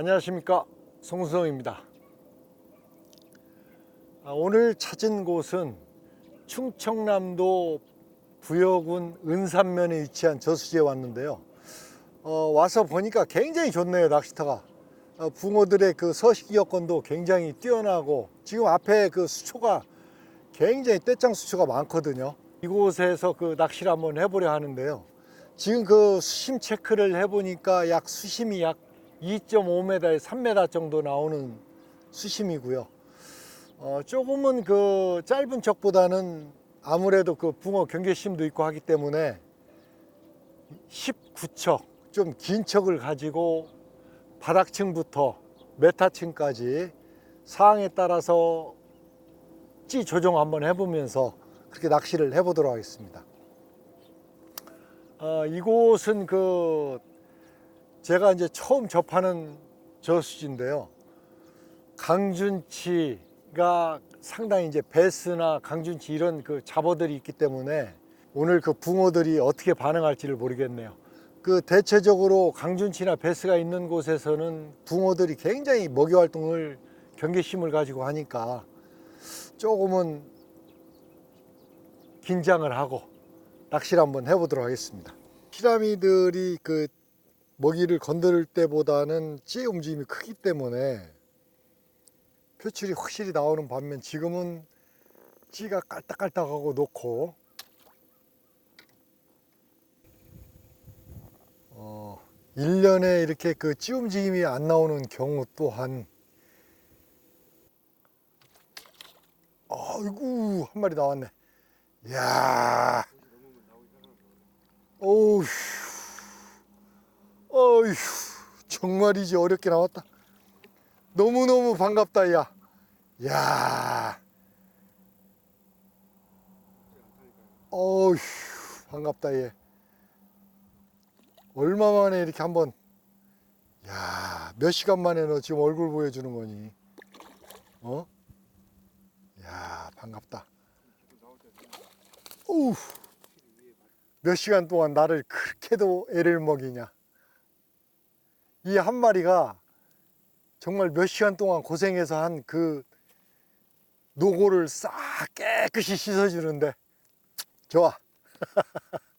안녕하십니까 송수성입니다. 아, 오늘 찾은 곳은 충청남도 부여군 은산면에 위치한 저수지에 왔는데요. 어, 와서 보니까 굉장히 좋네요 낚시터가. 어, 붕어들의 그 서식 여건도 굉장히 뛰어나고 지금 앞에 그 수초가 굉장히 떼짱 수초가 많거든요. 이곳에서 그 낚시를 한번 해보려 하는데요. 지금 그 수심 체크를 해보니까 약 수심이 약 2.5m에 3m 정도 나오는 수심이고요. 어, 조금은 그 짧은 척보다는 아무래도 그 붕어 경계심도 있고 하기 때문에 19척 좀 긴 척을 가지고 바닥층부터 메타층까지 상황에 따라서 찌 조정 한번 해보면서 그렇게 낚시를 해보도록 하겠습니다. 어, 이곳은 그 제가 이제 처음 접하는 저수지인데요. 강준치가 상당히 이제 베스나 강준치 이런 그 잡어들이 있기 때문에 오늘 그 붕어들이 어떻게 반응할지를 모르겠네요. 그 대체적으로 강준치나 베스가 있는 곳에서는 붕어들이 굉장히 먹이 활동을 경계심을 가지고 하니까 조금은 긴장을 하고 낚시를 한번 해보도록 하겠습니다. 피라미들이 그 먹이를 건드릴 때보다는 찌의 움직임이 크기 때문에 표출이 확실히 나오는 반면 지금은 찌가 깔딱깔딱하고 놓고 어, 1년에 이렇게 그찌 움직임이 안 나오는 경우 또한 아이고 한 마리 나왔네. 이야 어우 어휴 정말이지 어렵게 나왔다 너무너무 반갑다 야 야. 어휴 반갑다 얘 얼마 만에 이렇게 한번 야, 몇 시간 만에 너 지금 얼굴 보여주는 거니? 어? 야, 반갑다. 어우, 몇 시간 동안 나를 그렇게도 애를 먹이냐? 이 한 마리가 정말 몇 시간 동안 고생해서 한 그 노고를 싹 깨끗이 씻어주는데 좋아.